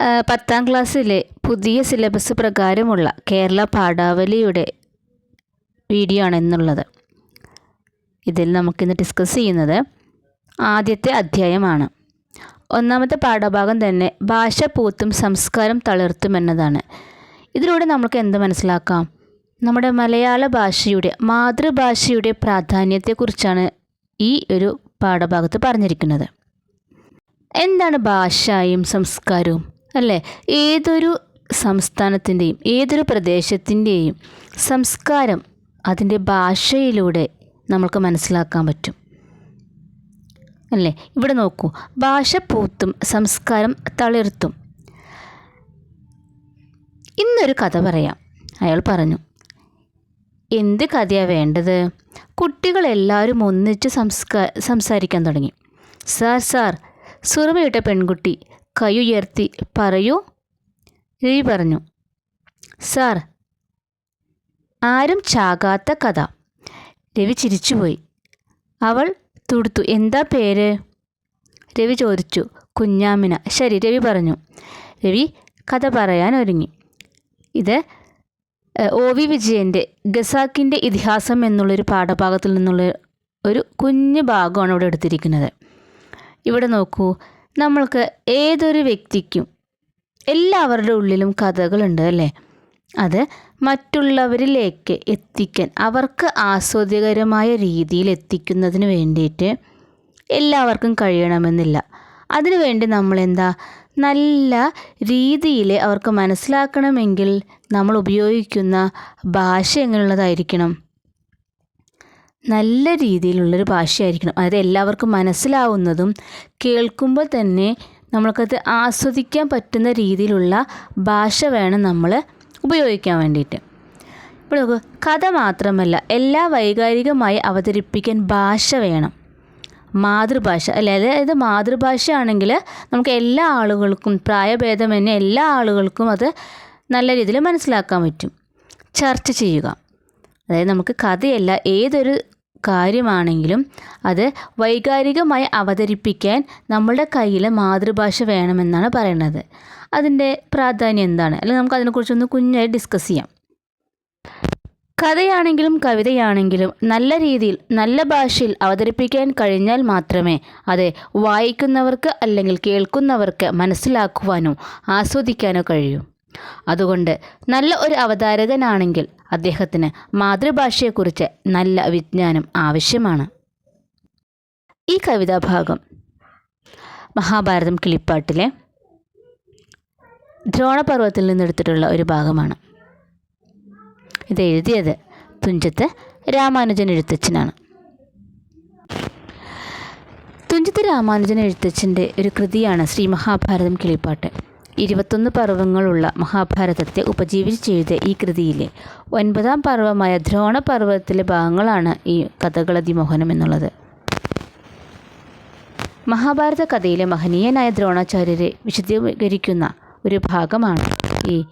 പത്താം ക്ലാസ്സിലെ പുതിയ സിലബസ് പ്രകാരമുള്ള കേരള പാഠാവലിയുടെ വീഡിയോ ആണ് എന്നുള്ളത് ഇതിൽ നമുക്കിന്ന് ഡിസ്കസ് ചെയ്യുന്നത് ആദ്യത്തെ അധ്യായമാണ്. ഒന്നാമത്തെ പാഠഭാഗം തന്നെ ഭാഷ പൂത്തും സംസ്കാരം തളിർത്തും എന്നതാണ്. ഇതിലൂടെ നമുക്ക് എന്ത് മനസ്സിലാക്കാം? നമ്മുടെ മലയാള ഭാഷയുടെ മാതൃഭാഷയുടെ പ്രാധാന്യത്തെക്കുറിച്ചാണ് ഈ ഒരു പാഠഭാഗത്ത് പറഞ്ഞിരിക്കുന്നത്. എന്താണ് ഭാഷയും സംസ്കാരവും? അല്ലേ? ഏതൊരു സംസ്ഥാനത്തിന്റെയും ഏതൊരു പ്രദേശത്തിന്റെയും സംസ്കാരം അതിന്റെ ഭാഷയിലൂടെ നമുക്ക് മനസ്സിലാക്കാൻ പറ്റും. അല്ലേ? ഇവിടെ നോക്കൂ. ഭാഷ പൂത്തും സംസ്കാരം തളിർത്തും. ഇന്നൊരു കഥ പറയാം. അയാൾ പറഞ്ഞു എന്ത് കഥയാണ് വേണ്ടത്? കുട്ടികളെല്ലാവരും ഒന്നിച്ച് സംസ്കാ സംസാരിക്കാൻ തുടങ്ങി. സാർ സാർ സുറമയിട്ട പെൺകുട്ടി കൈ ഉയർത്തി പറയൂ. രവി പറഞ്ഞു സാർ ആരും ചാകാത്ത കഥ. രവി ചിരിച്ചുപോയി. അവൾ തുടുത്തു എന്താ പേര്? രവി ചോദിച്ചു കുഞ്ഞാമിന. ശരി രവി പറഞ്ഞു. രവി കഥ പറയാൻ ഒരുങ്ങി. ഇത് ഒ വി വിജയന്റെ ഗസാക്കിന്റെ ഇതിഹാസം എന്നുള്ളൊരു പാഠഭാഗത്തിൽ നിന്നുള്ള ഒരു കുഞ്ഞു ഭാഗമാണ് ഇവിടെ എടുത്തിരിക്കുന്നത്. ഇവിടെ നോക്കൂ നമ്മൾക്ക് ഏതൊരു വ്യക്തിക്കും എല്ലാവരുടെ ഉള്ളിലും കഥകളുണ്ട് അല്ലേ? അത് മറ്റുള്ളവരിലേക്ക് എത്തിക്കാൻ അവർക്ക് ആസ്വാദ്യകരമായ രീതിയിൽ എത്തിക്കുന്നതിന് വേണ്ടിയിട്ട് എല്ലാവർക്കും കഴിയണമെന്നില്ല. അതിനുവേണ്ടി നമ്മളെന്താ നല്ല രീതിയിൽ അവർക്ക് മനസ്സിലാക്കണമെങ്കിൽ നമ്മൾ ഉപയോഗിക്കുന്ന ഭാഷ എങ്ങനെയുള്ളതായിരിക്കണം? നല്ല രീതിയിലുള്ളൊരു ഭാഷയായിരിക്കണം. അതായത് എല്ലാവർക്കും മനസ്സിലാവുന്നതും കേൾക്കുമ്പോൾ തന്നെ നമ്മൾക്കത് ആസ്വദിക്കാൻ പറ്റുന്ന രീതിയിലുള്ള ഭാഷ വേണം നമ്മൾ ഉപയോഗിക്കാൻ വേണ്ടിയിട്ട്. ഇപ്പോൾ നോക്കൂ കഥ മാത്രമല്ല എല്ലാ വൈകാരികമായി അവതരിപ്പിക്കാൻ ഭാഷ വേണം. മാതൃഭാഷ അല്ലെ അതായത് മാതൃഭാഷ ആണെങ്കിൽ നമുക്ക് എല്ലാ ആളുകൾക്കും പ്രായഭേദമന്യേ എല്ലാ ആളുകൾക്കും അത് നല്ല രീതിയിൽ മനസ്സിലാക്കാൻ പറ്റും. ചർച്ച ചെയ്യുക. അതായത് നമുക്ക് കഥയല്ല ഏതൊരു കാര്യമാണെങ്കിലും അത് വൈകാരികമായി അവതരിപ്പിക്കാൻ നമ്മളുടെ കയ്യിൽ മാതൃഭാഷ വേണമെന്നാണ് പറയുന്നത് അതിന്റെ പ്രാധാന്യം എന്താണ്? അല്ലെങ്കിൽ നമുക്ക് അതിനെക്കുറിച്ചൊന്ന് കുഞ്ഞായി ഡിസ്കസ് ചെയ്യാം. കഥയാണെങ്കിലും കവിതയാണെങ്കിലും നല്ല രീതിയിൽ നല്ല ഭാഷയിൽ അവതരിപ്പിക്കാൻ കഴിഞ്ഞാൽ മാത്രമേ അത് വായിക്കുന്നവർക്ക് അല്ലെങ്കിൽ കേൾക്കുന്നവർക്ക് മനസ്സിലാക്കുവാനോ ആസ്വദിക്കാനോ കഴിയൂ. അതുകൊണ്ട് നല്ല ഒരു അവതാരകനാണെങ്കിൽ അദ്ദേഹത്തിന് മാതൃഭാഷയെക്കുറിച്ച് നല്ല വിജ്ഞാനം ആവശ്യമാണ്. ഈ കവിതാഭാഗം മഹാഭാരതം കിളിപ്പാട്ടിലെ ദ്രോണപർവത്തിൽ നിന്നെടുത്തിട്ടുള്ള ഒരു ഭാഗമാണ്. ഇത് എഴുതിയത് തുഞ്ചത്ത് രാമാനുജൻ എഴുത്തച്ഛനാണ്. തുഞ്ചത്ത് രാമാനുജൻ എഴുത്തച്ഛന്റെ ഒരു കൃതിയാണ് ശ്രീ മഹാഭാരതം കിളിപ്പാട്ട്. ഇരുപത്തൊന്ന് പർവങ്ങളുള്ള മഹാഭാരതത്തെ ഉപജീവിച്ച് ചെയ്ത ഈ കൃതിയിലെ ഒൻപതാം പർവമായ ദ്രോണ പർവത്തിലെ ഭാഗങ്ങളാണ് ഈ കഥകളതിമോഹനം എന്നുള്ളത്. മഹാഭാരത കഥയിലെ മഹനീയനായ ദ്രോണാചാര്യരെ വിശദീകരിക്കുന്ന ഒരു ഭാഗമാണ് ഈ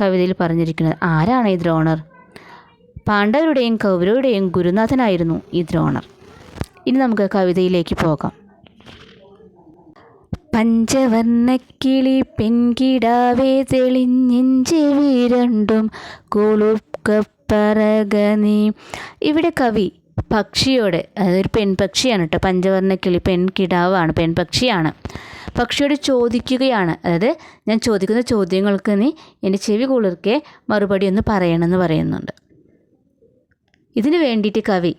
കവിതയിൽ പറഞ്ഞിരിക്കുന്നത്. ആരാണ് ഈ ദ്രോണർ? പാണ്ഡവരുടെയും കൗരവരുടെയും ഗുരുനാഥനായിരുന്നു ഈ ദ്രോണർ. ഇനി നമുക്ക് കവിതയിലേക്ക് പോകാം. പഞ്ചവർണക്കിളി പെൺകിടാവേ തെളിഞ്ഞെഞ്ചി വീരണ്ടും കുളുക്കപ്പറകനി ഇവിടെ കവി പക്ഷിയോട് അതൊരു പെൺപക്ഷിയാണ് കേട്ടോ. പഞ്ചവർണക്കിളി പെൺകിടാവാണ് പെൺപക്ഷിയാണ്. പക്ഷിയോട് ചോദിക്കുകയാണ്. അതായത് ഞാൻ ചോദിക്കുന്ന ചോദ്യങ്ങൾക്ക് നീ എന്റെ ചെവി കുളിർക്കെ മറുപടി ഒന്ന് പറയണമെന്ന് പറയുന്നുണ്ട്. ഇതിന് വേണ്ടിയിട്ട് കവി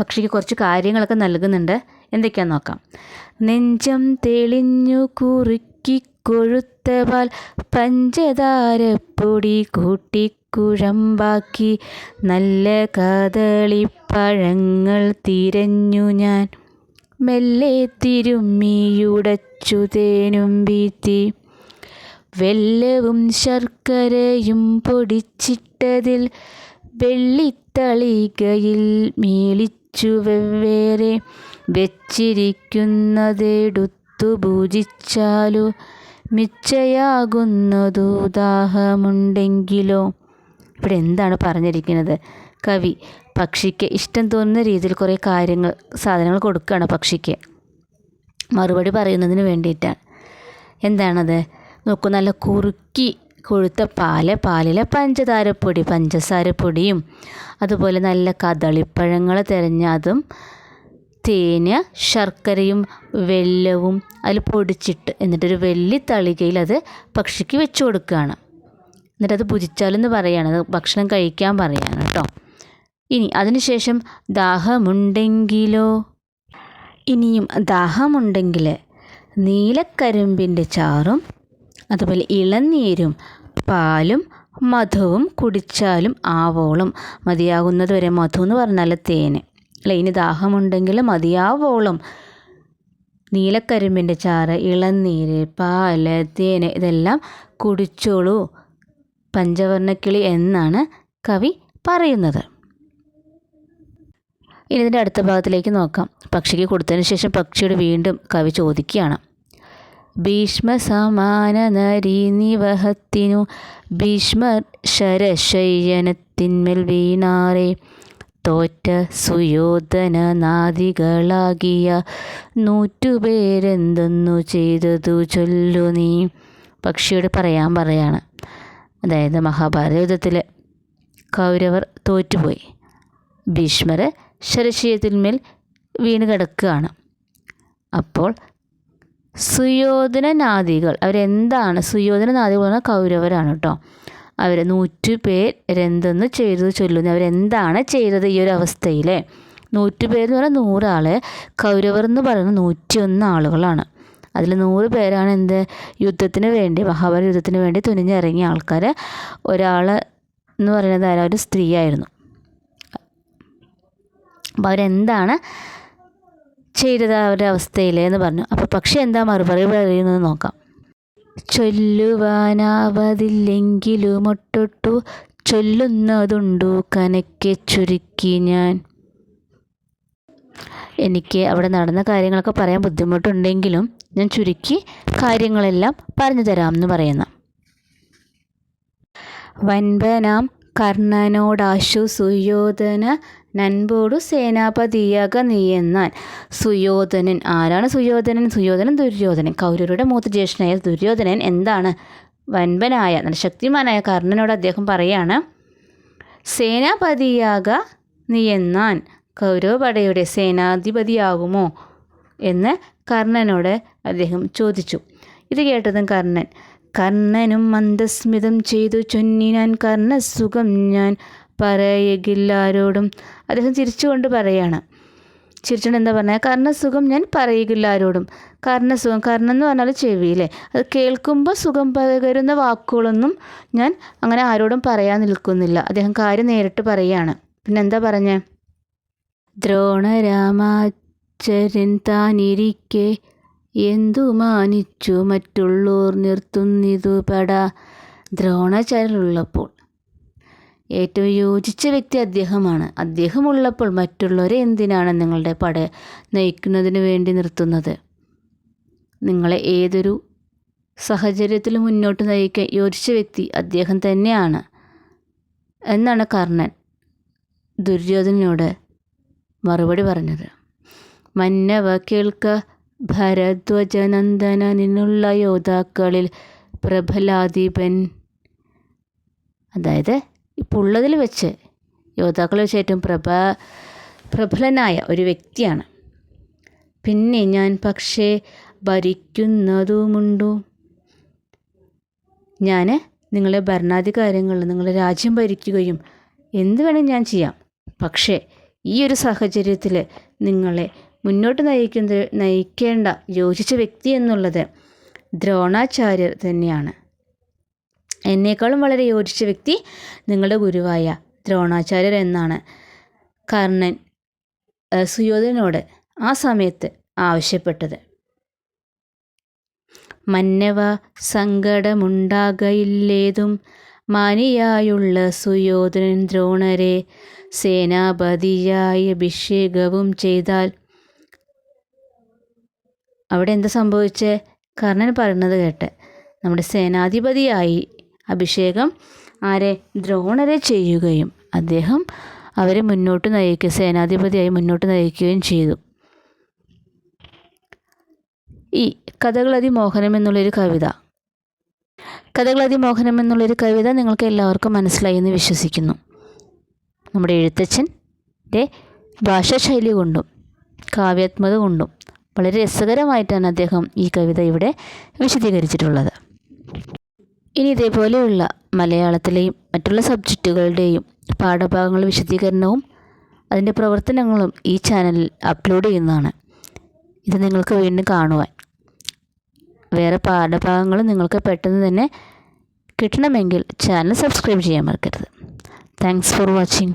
പക്ഷിക്ക് കുറച്ച് കാര്യങ്ങളൊക്കെ നൽകുന്നുണ്ട്. എന്തൊക്കെയാന്ന് നോക്കാം. നെഞ്ചം തെളിഞ്ഞു കുറുക്കി കൊഴുത്ത പാൽ പഞ്ചതാരപ്പൊടി കൂട്ടിക്കുഴമ്പാക്കി നല്ല കദളിപ്പഴങ്ങൾ തിരഞ്ഞു ഞാൻ. മെല്ലെ തിരുമ്മിയുടച്ചു തേനും വീത്തി. വെല്ലവും ശർക്കരയും പൊടിച്ചിട്ടതിൽ വെള്ളിത്തളികയിൽ മീളിച്ചു വെവ്വേറെ വെച്ചിരിക്കുന്നതെടുത്തു പൂജിച്ചാലു മിച്ചയാകുന്നതു ദാഹമുണ്ടെങ്കിലോ? ഇവിടെ എന്താണ് പറഞ്ഞിരിക്കുന്നത്? കവി പക്ഷിക്ക് ഇഷ്ടം തോന്നുന്ന രീതിയിൽ കുറേ കാര്യങ്ങൾ സാധനങ്ങൾ കൊടുക്കുകയാണ് പക്ഷിക്ക്. മറുപടി പറയുന്നതിന് വേണ്ടിയിട്ടാണ്. എന്താണത്? നോക്കൂ നല്ല കുറുക്കി കൊഴുത്ത പാൽ പാലിലെ പഞ്ചതാരപ്പൊടി പഞ്ചസാരപ്പൊടിയും അതുപോലെ നല്ല കദളിപ്പഴങ്ങൾ തിരഞ്ഞ അതും തേന് ശർക്കരയും വെല്ലവും അതിൽ പൊടിച്ചിട്ട് എന്നിട്ടൊരു വെള്ളി തളികയിൽ അത് പക്ഷിക്ക് വെച്ച് കൊടുക്കുകയാണ്. എന്നിട്ടത് ഭുജിച്ചാലെന്ന് പറയാണ് ഭക്ഷണം കഴിക്കാൻ പറയാണ് കേട്ടോ. ഇനി അതിനുശേഷം ദാഹമുണ്ടെങ്കിലോ? ഇനിയും ദാഹമുണ്ടെങ്കിൽ നീലക്കരിമ്പിന്റെ ചാറും അതുപോലെ ഇളനീരും പാലും മധുവും കുടിച്ചാലും ആവോളം. മതിയാകുന്നത് വരെ മധു എന്ന് പറഞ്ഞാൽ തേന്. അല്ല? ഇനി ദാഹമുണ്ടെങ്കിൽ മതിയാവോളം. നീലക്കരിമ്പിന്റെ ചാറ് ഇളനീര് പാൽ തേന് ഇതെല്ലാം കുടിച്ചോളൂ. പഞ്ചവർണക്കിളി എന്നാണ് കവി പറയുന്നത്. ഇനി ഇതിന്റെ അടുത്ത ഭാഗത്തിലേക്ക് നോക്കാം. പക്ഷിക്ക് കൊടുത്തതിന് ശേഷം പക്ഷിയോട് വീണ്ടും കവി ചോദിക്കുകയാണ്. ഭീഷ്മ സമാന നരീനിവഹത്തിനു ഭീഷ്മ ശരശയ്യനത്തിന്മേൽ വീണാറേ. തോറ്റ സുയോധന നാദികളാകിയ നൂറ്റുപേരെന്തെന്നു ചെയ്തതു ചൊല്ലു നീ. പക്ഷിയോട് പറയാൻ പറയാണ്. അതായത് മഹാഭാരത യുദ്ധത്തിൽ കൗരവർ തോറ്റുപോയി. ഭീഷ്മർ ശരശീയത്തിന്മേൽ വീണ് കിടക്കുകയാണ്. അപ്പോൾ സുയോധനനാദികൾ. അവരെന്താണ്? സുയോധനനാദികൾ പറഞ്ഞാൽ കൗരവരാണ് കേട്ടോ. അവർ നൂറ്റു പേർ രന്തെന്ന് ചെയ്തു ചൊല്ലുന്നു. അവരെന്താണ് ചെയ്തത് ഈ ഒരു അവസ്ഥയിൽ നൂറ്റു പേരെന്ന് പറഞ്ഞാൽ നൂറാൾ കൗരവർ എന്ന് പറയുന്നത് നൂറ്റിയൊന്ന് ആളുകളാണ്. അതിൽ നൂറ് പേരാണ് എന്ത്? യുദ്ധത്തിന് വേണ്ടി മഹാഭാരത യുദ്ധത്തിന് വേണ്ടി തുനിഞ്ഞിറങ്ങിയ ആൾക്കാർ ഒരാൾ എന്ന് പറയുന്നത് ആരാ? ഒരു സ്ത്രീയായിരുന്നു അപ്പോൾ അവരെന്താണ് ചെയ്തത് അവരുടെ അവസ്ഥയിൽ എന്ന് പറഞ്ഞു. അപ്പോൾ പക്ഷെ എന്താ മറുപടി പറയുന്നത് നോക്കാം. ചൊല്ലുവാനാവതില്ലെങ്കിലും ഒട്ടൊട്ടു ചൊല്ലുന്നതുണ്ടു കനക്കെ ചുരുക്കി ഞാൻ. എനിക്ക് അവിടെ നടന്ന കാര്യങ്ങളൊക്കെ പറയാൻ ബുദ്ധിമുട്ടുണ്ടെങ്കിലും ഞാൻ ചുരുക്കി കാര്യങ്ങളെല്ലാം പറഞ്ഞു എന്ന് പറയുന്ന. വൻപനാം കർണനോടാശു സുയോധന നൻപോടു സേനാപതിയാക നീയെന്നാൻ സുയോധനൻ ആരാണ് സുയോധനൻ? സുയോധനൻ ദുര്യോധനൻ. കൗരവരുടെ മൂത്ത ജ്യേഷ്ഠനായ ദുര്യോധനൻ എന്താണ്? വൻപനായ നല്ല ശക്തിമാനായ കർണനോട് അദ്ദേഹം പറയാണ് സേനാപതിയാക നീയെന്നാൻ കൗരവപടയുടെ സേനാധിപതിയാകുമോ? എന്ന് കർണനോട് അദ്ദേഹം ചോദിച്ചു. ഇത് കേട്ടതും കർണൻ കർണനും മന്ദസ്മിതം ചെയ്തു ചൊന്നിനാൻ കർണസുഖം ഞാൻ പറയുകില്ലാരോടും. അദ്ദേഹം ചിരിച്ചുകൊണ്ട് പറയാണ്. ചിരിച്ചുകൊണ്ട് എന്താ പറഞ്ഞാൽ കർണസുഖം ഞാൻ പറയുകില്ലാരോടും. കർണസുഖം കർണം എന്ന് പറഞ്ഞാൽ ചെവി ചെവിയില്ലേ അത് കേൾക്കുമ്പോൾ സുഖം പകരുന്ന വാക്കുകളൊന്നും ഞാൻ അങ്ങനെ ആരോടും പറയാൻ നിൽക്കുന്നില്ല. അദ്ദേഹം കാര്യം നേരിട്ട് പറയുകയാണ് പിന്നെ എന്താ പറഞ്ഞേ? ദ്രോണരാമാചരൻ താനിരിക്കെ എന്തു മാനിച്ചു മറ്റുള്ളോർ നിർത്തുന്നിതു പട ദ്രോണാചാര്യരുള്ളപ്പോൾ. ഏറ്റവും യോജിച്ച വ്യക്തി അദ്ദേഹമാണ്. അദ്ദേഹമുള്ളപ്പോൾ മറ്റുള്ളവരെ എന്തിനാണ് നിങ്ങളുടെ പട നയിക്കുന്നതിന് വേണ്ടി നിർത്തുന്നത്? നിങ്ങളെ ഏതൊരു സാഹചര്യത്തിൽ മുന്നോട്ട് നയിക്കാൻ യോജിച്ച വ്യക്തി അദ്ദേഹം തന്നെയാണ് എന്നാണ് കർണൻ ദുര്യോധനയോട് മറുപടി പറഞ്ഞത്. മന്നവ കേൾക്ക ഭരദ്വജനന്ദനനുള്ള യോദ്ധാക്കളിൽ പ്രബലാധിപൻ അതായത് ഇപ്പോൾ ഉള്ളതിൽ വെച്ച് യോദ്ധാക്കളിൽ വെച്ച് ഏറ്റവും പ്രഭ പ്രബലനായ ഒരു വ്യക്തിയാണ്. പിന്നെ ഞാൻ പക്ഷേ ഭരിക്കുന്നതുമുണ്ടു? ഞാൻ നിങ്ങളെ ഭരണാധികാരങ്ങളിൽ നിങ്ങളെ രാജ്യം ഭരിക്കുകയും എന്ത് വേണം ഞാൻ ചെയ്യാം. പക്ഷേ ഈ ഒരു സാഹചര്യത്തിൽ നിങ്ങളെ മുന്നോട്ട് നയിക്കുന്നത് നയിക്കേണ്ട യോജിച്ച വ്യക്തി എന്നുള്ളത് ദ്രോണാചാര്യർ തന്നെയാണ്. എന്നേക്കാളും വളരെ യോജിച്ച വ്യക്തി നിങ്ങളുടെ ഗുരുവായ ദ്രോണാചാര്യർ എന്നാണ് കർണൻ സുയോധനോട് ആ സമയത്ത് ആവശ്യപ്പെട്ടത്. മന്നവ സങ്കടമുണ്ടാകയില്ലേതും മാനിയായുള്ള സുയോധനൻ ദ്രോണരെ സേനാപതിയായി അഭിഷേകവും ചെയ്താൽ അവിടെ എന്ത് സംഭവിച്ചേ? കർണൻ പറയുന്നത് കേട്ട്. നമ്മുടെ സേനാധിപതിയായി അഭിഷേകം ആരെ? ദ്രോണരെ ചെയ്യുകയും അദ്ദേഹം അവരെ മുന്നോട്ട് നയിക്കുക സേനാധിപതിയായി മുന്നോട്ട് നയിക്കുകയും ചെയ്തു. ഈ കഥകളതിമോഹനം എന്നുള്ളൊരു കവിത. കഥകളതിമോഹനം എന്നുള്ളൊരു കവിത നിങ്ങൾക്ക് എല്ലാവർക്കും മനസ്സിലായി എന്ന് വിശ്വസിക്കുന്നു. നമ്മുടെ എഴുത്തച്ഛന്റെ ഭാഷാശൈലി കൊണ്ടും കാവ്യാത്മത കൊണ്ടും വളരെ രസകരമായിട്ടാണ് അദ്ദേഹം ഈ കവിത ഇവിടെ വിശദീകരിച്ചിട്ടുള്ളത്. ഇനി ഇതേപോലെയുള്ള മലയാളത്തിലെയും മറ്റുള്ള സബ്ജക്റ്റുകളുടെയും പാഠഭാഗങ്ങൾ വിശദീകരണവും അതിന്റെ പ്രവർത്തനങ്ങളും ഈ ചാനലിൽ അപ്ലോഡ് ചെയ്യുന്നതാണ്. ഇത് നിങ്ങൾക്ക് വീണ്ടും കാണുവാൻ. വേറെ പാഠഭാഗങ്ങൾ നിങ്ങൾക്ക് പെട്ടെന്ന് തന്നെ കിട്ടണമെങ്കിൽ ചാനൽ സബ്സ്ക്രൈബ് ചെയ്യാൻ മറക്കരുത്. Thanks for watching